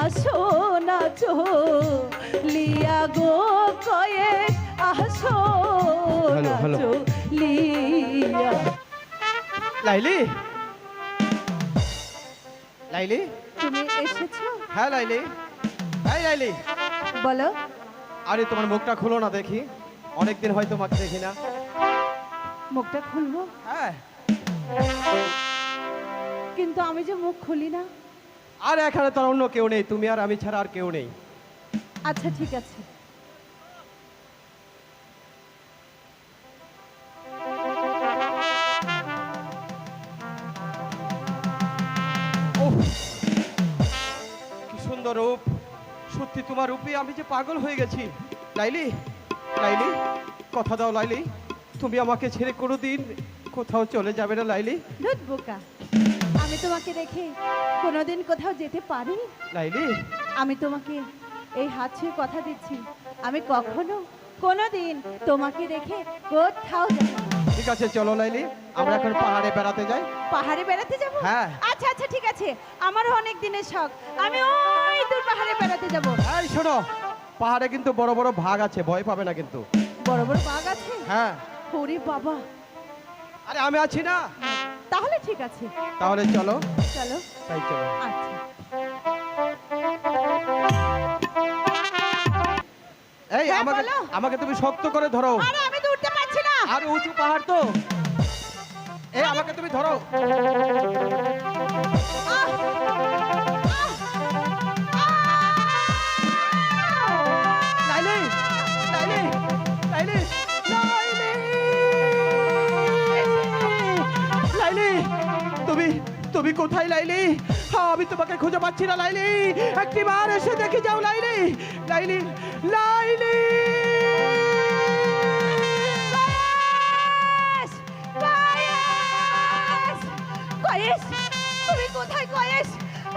আসো নাচো লিয়া গো কয়েক আসো। নাচো লিয়া। লাইলি? লাইলি? তুমি এসেছ? হ্যাঁ লাইলি। হ্যাঁ লাইলি। বলো। আরে তোমার মুখটা খুলো না দেখি। অনেকদিন হয় তোমাকে দেখি না। মুখটা খুলবো? হ্যাঁ। কিন্তু আমি যে মুখ খুলি না আর এখানে তো অন্য কেউ নেই তুমি আর আমি ছাড়া আর কেউ নেই। আচ্ছা ঠিক আছে। কি সুন্দর রূপ। সত্যি তোমার রূপে আমি যে পাগল হয়ে গেছি। লাইলি লাইলি কথা দাও লাইলি। তুমি আমাকে ছেড়ে কোনোদিন কোথাও চলে যাবে না লাইলি। বোকা। আমি তোমাকে রেখে কোনোদিন কোথাও যেতে পারি লাইলি। আমি তোমাকে এই হাত ছুঁয়ে কথা দিচ্ছি। আমি কখনো কোনোদিন তোমাকে রেখে কোথাও যাব না। ঠিক আছে চলো লাইলি। আমরা এখন পাহাড়ে বেড়াতে যাই। পাহাড়ে বেড়াতে যাব? হ্যাঁ। আচ্ছা আচ্ছা ঠিক আছে। আমারও অনেক দিনের শখ। আমি ওই দূর পাহাড়ে বেড়াতে যাব। এই শোনো পাহাড়ে কিন্তু বড় বড় ভাগ আছে ভয় পাবে না কিন্তু। বড় বড় বাঘ আছে? হ্যাঁ। ওরে বাবা। আরে আমি আছি না। তাহলে ঠিক আছে। তাহলে চলো। চলো। তাই চলো। আচ্ছা। এই হ্যাঁ, আমাকে বলো। আমাকে তুমি শক্ত করে ধরো। আরে আমি তো উঠতে পারছি না। আর উঁচু পাহাড় তো। এই আমাকে তুমি ধরো। তুমি কোথায় লাইলি? হ্যাঁ, আমি তোমাকে খুঁজে পাচ্ছি না লাইলি। একটিবার এসে দেখে যাও লাইলি। লাইলি লাইলি! তুমি কোথায় কয়েস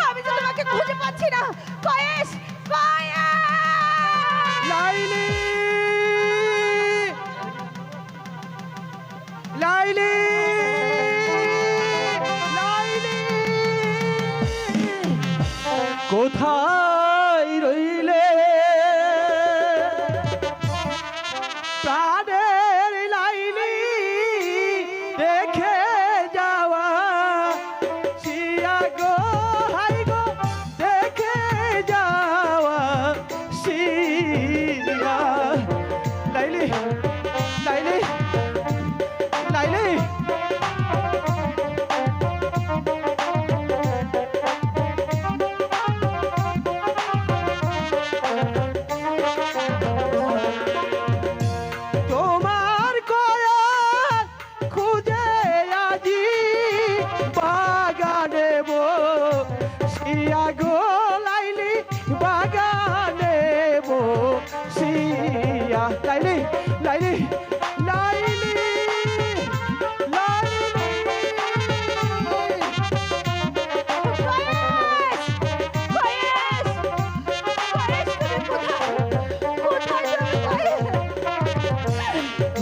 আমি তো তোমাকে খুঁজে পাচ্ছি না। কয়েস কয়েস! লাইলি লাইলি! লাইলি! কোথায়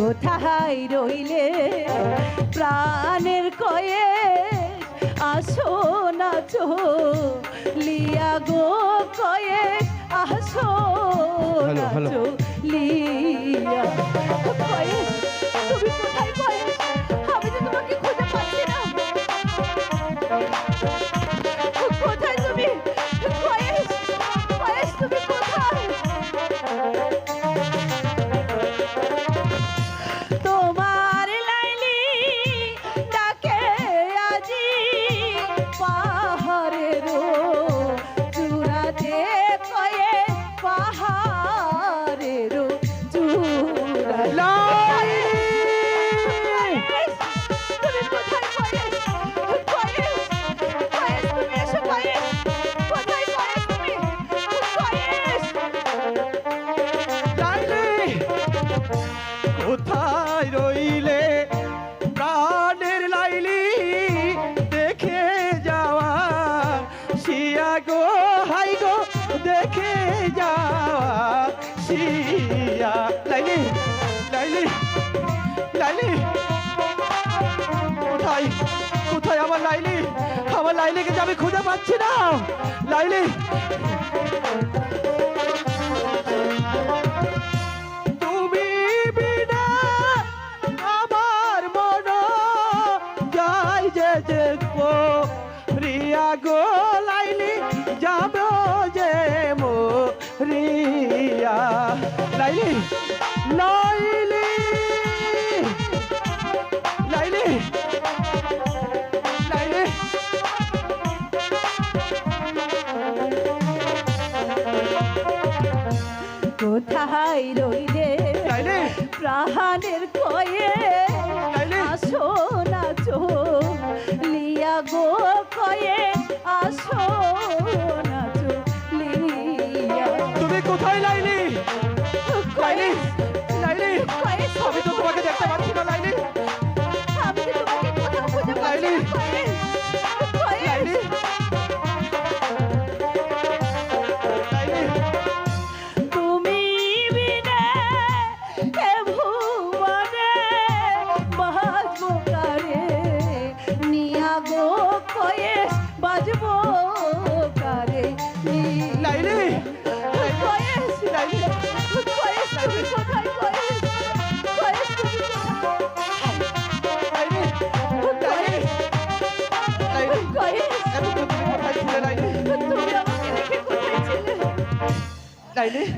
কোথায় রইলে প্রাণের কয়ে আসো নাচো লিয়া গো কয়ে আসো। নাচো লিয়া দেখে যাওয়া শিয়া লাইলি লাইলি কোথায় কোথায় লাইলি আমার লাইলিকে যে আমি খুঁজে পাচ্ছি না লাইলি গো লাইলি, যাব লাইলি লাইলি। লাইলি লাইলি। কোথায় রইলে প্রাণের কয়ে? আসো না চো লিয়া গো কয়ে আসো। yani.